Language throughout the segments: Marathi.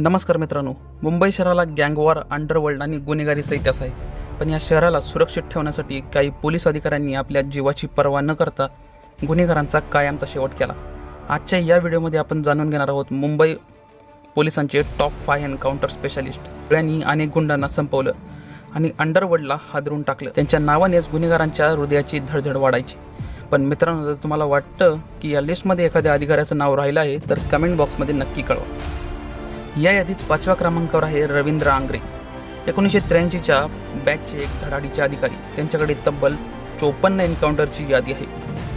नमस्कार मित्रांनो मुंबई शहराला गँगवॉर अंडरवर्ल्ड आणि गुन्हेगारीचा इतिहास आहे. पण या शहराला सुरक्षित ठेवण्यासाठी काही पोलीस अधिकाऱ्यांनी आपल्या जीवाची पर्वा न करता गुन्हेगारांचा कायमचा शेवट केला. आजच्या या व्हिडिओमध्ये आपण जाणून घेणार आहोत मुंबई पोलिसांचे टॉप फाय एन्काउंटर स्पेशालिस्ट यांनी अनेक गुंडांना संपवलं आणि अंडरवर्ल्डला हादरून टाकलं. त्यांच्या नावानेच गुन्हेगारांच्या हृदयाची धडधड वाढायची. पण मित्रांनो जर तुम्हाला वाटतं की या लिस्टमध्ये एखाद्या अधिकाऱ्याचं नाव राहिलं आहे तर कमेंट बॉक्समध्ये नक्की कळवा. या यादीत पाचव्या क्रमांकावर आहे रवींद्र आंग्रे. एकोणीसशे त्र्याऐंशीच्या बॅचचे एक धडाडीचे अधिकारी. त्यांच्याकडे तब्बल चोपन्न एन्काउंटरची यादी आहे.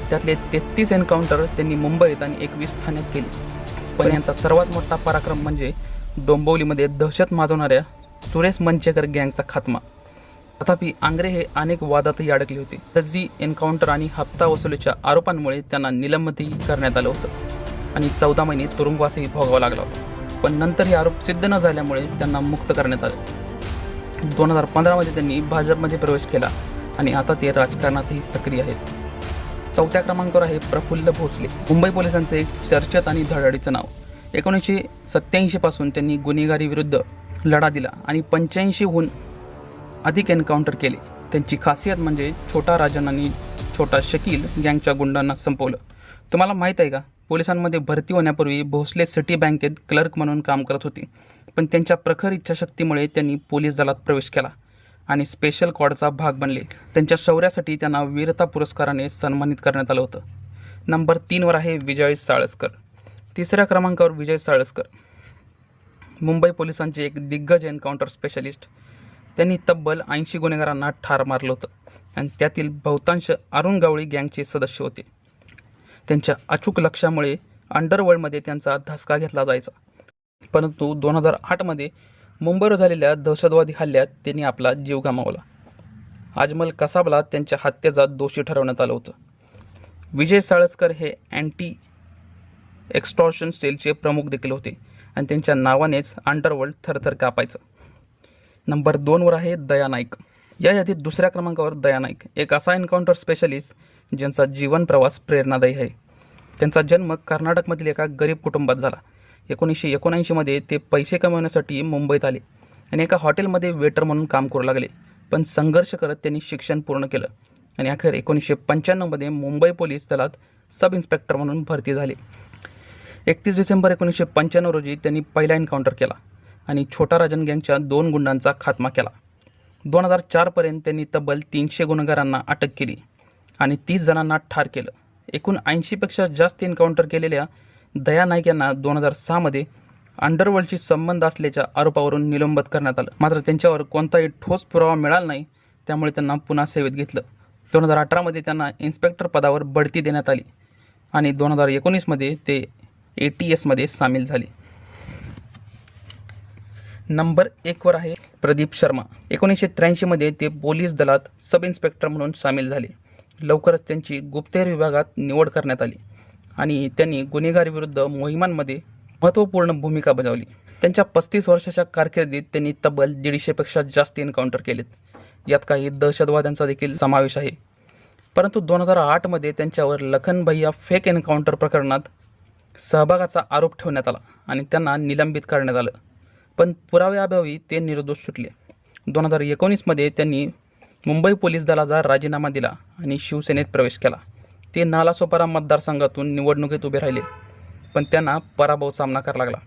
त्यातले तेहतीस एन्काउंटर त्यांनी मुंबईत आणि एकवीस ठाण्यात केली. पण यांचा सर्वात मोठा पराक्रम म्हणजे डोंबिवलीमध्ये दहशत माजवणाऱ्या सुरेश मंचेकर गँगचा खात्मा. तथापि आंग्रे हे अनेक वादातही अडकले होते. रजी एन्काउंटर आणि हप्ता वसुलीच्या आरोपांमुळे त्यांना निलंबितही करण्यात आलं होतं. आणि चौदा महिने तुरुंगवासही भोगावा लागला होता. पण नंतर हे आरोप सिद्ध न झाल्यामुळे त्यांना मुक्त करण्यात आले. दोन हजार पंधरामध्ये त्यांनी भाजपमध्ये प्रवेश केला आणि आता ते राजकारणातही सक्रिय आहेत. चौथ्या क्रमांकावर आहे प्रफुल्ल भोसले. मुंबई पोलिसांचं एक चर्चेत आणि धडाडीचं नाव. एकोणीसशे सत्त्याऐंशीपासून त्यांनी गुन्हेगारी विरुद्ध लढा दिला आणि पंच्याऐंशीहून अधिक एन्काउंटर केले. त्यांची खासियत म्हणजे छोटा राजन आणि छोटा शकील गँगच्या गुंडांना संपवलं. तुम्हाला माहीत आहे का? पोलिसांमध्ये भरती होण्यापूर्वी भोसले सिटी बँकेत क्लर्क म्हणून काम करत होते. पण त्यांच्या प्रखर इच्छाशक्तीमुळे त्यांनी पोलीस दलात प्रवेश केला आणि स्पेशल कॉडचा भाग बनले. त्यांच्या शौर्यासाठी त्यांना वीरता पुरस्काराने सन्मानित करण्यात आलं होतं. नंबर तीनवर आहे विजय साळसकर. तिसऱ्या क्रमांकावर विजय साळसकर. मुंबई पोलिसांचे एक दिग्गज एन्काउंटर स्पेशलिस्ट त्यांनी तब्बल ऐंशी गुन्हेगारांना ठार मारलं होतं. आणि त्यातील बहुतांश अरुण गावळी गँगचे सदस्य होते. त्यांच्या अचूक लक्षामुळे अंडरवर्ल्डमध्ये त्यांचा धसका घेतला जायचा. परंतु दोन हजार आठमध्ये मुंबईवर झालेल्या दहशतवादी हल्ल्यात त्यांनी आपला जीव गमावला. अजमल कसाबला त्यांच्या हत्येचा दोषी ठरवण्यात आलं होतं. विजय साळसकर हे अँटी एक्स्टॉर्शन सेलचे प्रमुख देखील होते आणि त्यांच्या नावानेच अंडरवर्ल्ड थरथर कापायचं. नंबर दोनवर आहे दया नाईक. या यादीत दुसऱ्या क्रमांकावर दया नाईक एक असा एन्काउंटर स्पेशलिस्ट ज्यांचा जीवन प्रवास प्रेरणादायी आहे. त्यांचा जन्म कर्नाटकमधील एका गरीब कुटुंबात झाला. एकोणीसशे एकोणऐंशीमध्ये ते पैसे कमवण्यासाठी मुंबईत आले आणि एका हॉटेलमध्ये वेटर म्हणून काम करू लागले. पण संघर्ष करत त्यांनी शिक्षण पूर्ण केलं आणि अखेर एकोणीसशे पंच्याण्णवमध्ये मुंबई पोलीस दलात सब इन्स्पेक्टर म्हणून भरती झाले. एकतीस डिसेंबर एकोणीसशे पंच्याण्णव रोजी त्यांनी पहिला एन्काउंटर केला आणि छोटा राजन गँगच्या दोन गुंडांचा खात्मा केला. दोन हजार चारपर्यंत त्यांनी तब्बल तीनशे गुन्हेगारांना अटक केली आणि तीस जणांना ठार केलं. एकूण ऐंशीपेक्षा जास्त एन्काउंटर केलेल्या दया नाईक यांना दोन हजार सहामध्ये अंडरवर्ल्डशी संबंध असल्याच्या आरोपावरून निलंबित करण्यात आलं. मात्र त्यांच्यावर कोणताही ठोस पुरावा मिळाला नाही त्यामुळे त्यांना पुन्हा सेवेत घेतलं. दोन हजार अठरामध्ये त्यांना इन्स्पेक्टर पदावर बढती देण्यात आली आणि दोन हजार एकोणीसमध्ये ते ए टी एसमध्ये सामील झाले. नंबर एकवर आहे प्रदीप शर्मा. एकोणीसशे त्र्याऐंशीमध्ये ते पोलीस दलात सब इन्स्पेक्टर म्हणून सामील झाले. लवकरच त्यांची गुप्तहेर विभागात निवड करण्यात आली आणि त्यांनी गुन्हेगारीविरुद्ध मोहिमांमध्ये महत्त्वपूर्ण भूमिका बजावली. त्यांच्या पस्तीस वर्षाच्या कारकिर्दीत त्यांनी तब्बल दीडशेपेक्षा जास्त एन्काउंटर केलेत. यात काही दहशतवाद्यांचा देखील समावेश आहे. परंतु दोन हजार आठमध्ये त्यांच्यावर लखन भैया फेक एन्काउंटर प्रकरणात सहभागाचा आरोप ठेवण्यात आला आणि त्यांना निलंबित करण्यात आलं. पण पुराव्याअभावी ते निर्दोष सुटले. दोन हजार एकोणीसमध्ये त्यांनी मुंबई पोलीस दलाचा राजीनामा दिला आणि शिवसेनेत प्रवेश केला. ते नालासोपारा मतदारसंघातून निवडणुकीत उभे राहिले पण त्यांना पराभव सामना करावा लागला.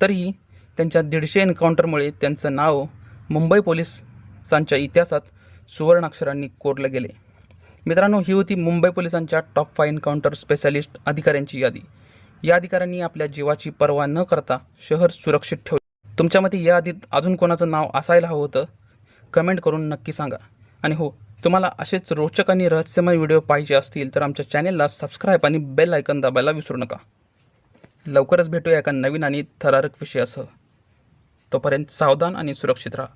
तरीही त्यांच्या दीडशे एन्काउंटरमुळे त्यांचं नाव मुंबई पोलिसांच्या इतिहासात सुवर्णाक्षरांनी कोरलं गेले. मित्रांनो ही होती मुंबई पोलिसांच्या टॉप फाय एन्काउंटर स्पेशालिस्ट अधिकाऱ्यांची यादी. या अधिकाऱ्यांनी आपल्या जीवाची पर्वा न करता शहर सुरक्षित ठेवले. तुमच्यामध्ये या यादीत अजून कोणाचं नाव असायला हवं होतं? कमेंट करून नक्की सांगा. आणि हो तुम्हाला असेच रोचक आणि रहस्यमय व्हिडिओ पाहिजे असतील तर आमच्या चॅनेलला सबस्क्राईब आणि बेल आयकन दाबायला विसरू नका. लवकरच भेटूया एका नवीन आणि थरारक विषयासह. तोपर्यंत सावधान आणि सुरक्षित राहा.